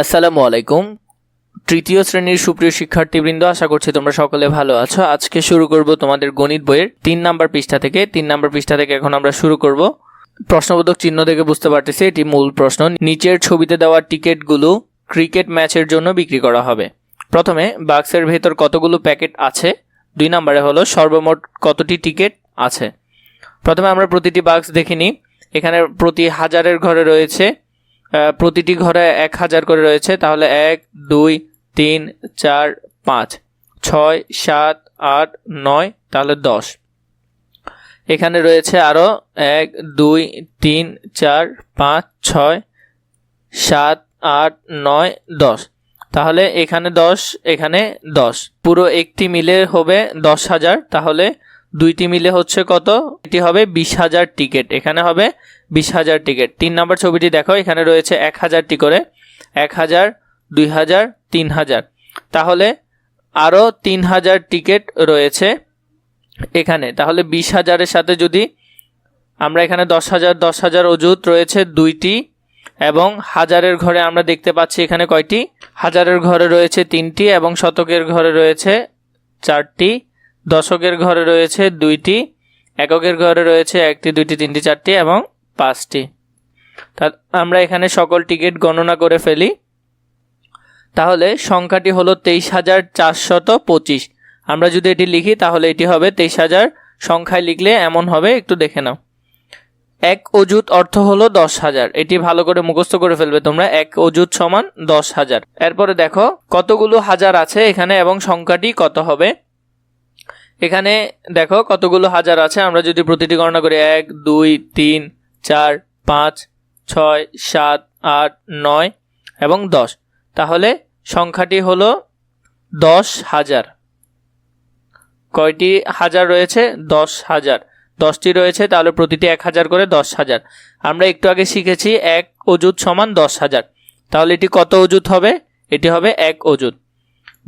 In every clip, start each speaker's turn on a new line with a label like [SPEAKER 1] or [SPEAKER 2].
[SPEAKER 1] আসসালামু আলাইকুম তৃতীয় শ্রেণীর সুপ্রিয় শিক্ষার্থীবৃন্দ আশা করছি তোমরা সকলে ভালো আছো আজকে শুরু করব তোমাদের গণিত বইয়ের তিন নাম্বার পৃষ্ঠা থেকে তিন নাম্বার পৃষ্ঠা থেকে এখন আমরা শুরু করব প্রশ্নবোধক চিহ্ন থেকে বুঝতে পারতেছি এটি মূল প্রশ্ন নিচের ছবিতে দেওয়া টিকিটগুলো ক্রিকেট ম্যাচের জন্য বিক্রি করা হবে প্রথমে বাক্সের ভেতর কতগুলো প্যাকেট আছে দুই নম্বরে হলো সর্বমোট কতটি টিকিট আছে প্রথমে আমরা প্রতিটি বাক্স দেখিনি এখানে প্রতি হাজারের ঘরে রয়েছে প্রতিটি ঘরে এক হাজার করে রয়েছে তাহলে এক দুই তিন চার পাঁচ ছয় সাত আট নয় তাহলে দশ এখানে রয়েছে আরও এক দুই তিন চার পাঁচ ছয় সাত আট নয় দশ তাহলে এখানে দশ এখানে দশ পুরো একটি মিলে হবে দশ হাজার তাহলে দুইটি মিলে হচ্ছে কত এটি হবে বিশ হাজার টিকিট এখানে হবে বিশ হাজার টিকিট তিন নম্বর ছবিটি দেখো এখানে রয়েছে এক হাজারটি করে এক হাজার দুই হাজার তিন হাজার তাহলে আরও তিন হাজার টিকিট রয়েছে এখানে তাহলে বিশ হাজারের সাথে যদি আমরা এখানে দশ হাজার দশ হাজার অজুত রয়েছে দুইটি এবং হাজারের ঘরে আমরা দেখতে পাচ্ছি এখানে কয়টি হাজারের ঘরে রয়েছে তিনটি এবং শতকের ঘরে রয়েছে চারটি দশকের ঘরে রয়েছে দুইটি এককের ঘরে রয়েছে একটি দুইটি তিনটি চারটি এবং পাঁচটি তা আমরা এখানে সকল টিকিট গণনা করে ফেলি তাহলে সংখ্যাটি হলো তেইশ হাজার চারশত পঁচিশ আমরা যদি এটি লিখি তাহলে এটি হবে তেইশ হাজার সংখ্যায় লিখলে এমন হবে একটু দেখে নাও এক অজুত অর্থ হলো দশ হাজার এটি ভালো করে মুখস্থ করে ফেলবে তোমরা এক অজুত সমান দশ হাজার এরপরে দেখো কতগুলো হাজার আছে এখানে এবং সংখ্যাটি কত হবে এখানে দেখো কতগুলো হাজার আছে আমরা যদি প্রতিটি গণনা করি এক দুই তিন চার পাঁচ ছয় সাত আট নয় এবং দশ তাহলে সংখ্যাটি হল দশ হাজার কয়টি হাজার রয়েছে দশ হাজার দশটি রয়েছে তাহলে প্রতিটি এক হাজার করে দশ হাজার আমরা একটু আগে শিখেছি এক অজুত সমান দশ হাজার তাহলে এটি কত অজুত হবে এটি হবে এক অজুত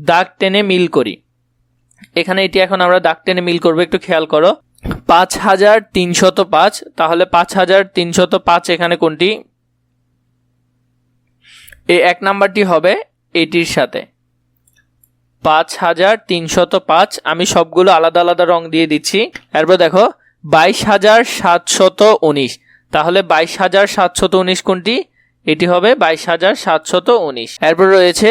[SPEAKER 1] দাগ টেনে মিল করি এখানে এটি এখন আমরা দাগ টেনে মিল করবো একটু খেয়াল করো পাঁচ হাজার তিনশত পাঁচ তাহলে পাঁচ হাজার তিনশত পাঁচ এখানে কোনটি এই এক নাম্বারটি হবে এটির সাথে পাঁচ হাজার তিনশত পাঁচ আমি সবগুলো আলাদা আলাদা রং দিয়ে দিচ্ছি এরপর দেখো বাইশ হাজার সাতশত উনিশ তাহলে বাইশ হাজার সাতশত উনিশ কোনটি এটি হবে বাইশ হাজার সাতশত উনিশ এরপর রয়েছে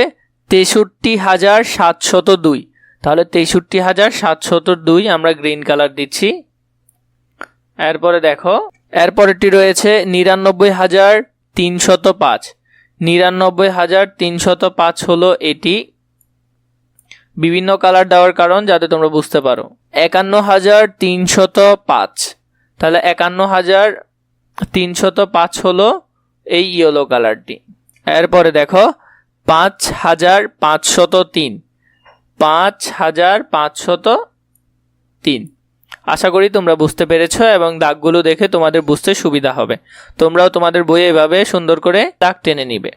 [SPEAKER 1] তেষট্টি হাজার সাতশত দুই তাহলে তেষট্টি হাজার সাতশত দুই আমরা গ্রিন কালার দিচ্ছি এরপরে দেখো এরপরেরটি রয়েছে নিরানব্বই হাজার তিনশত পাঁচ নিরানব্বই হাজার তিনশত পাঁচ হলো এটি বিভিন্ন কালার দেওয়ার কারণ যাতে তোমরা বুঝতে পারো একান্ন হাজার তিনশত পাঁচ তাহলে একান্ন হাজার তিনশত পাঁচ হলো এই ইয়েলো কালারটি এরপরে দেখো পাঁচ হাজার পাঁচশত তিন পাঁচ হাজার পাঁচশত তিন আশা করি তোমরা বুঝতে পেরেছ এবং দাগগুলো দেখে তোমাদের বুঝতে সুবিধা হবে তোমরাও তোমাদের বইয়ে এভাবে সুন্দর করে দাগ টেনে নিবে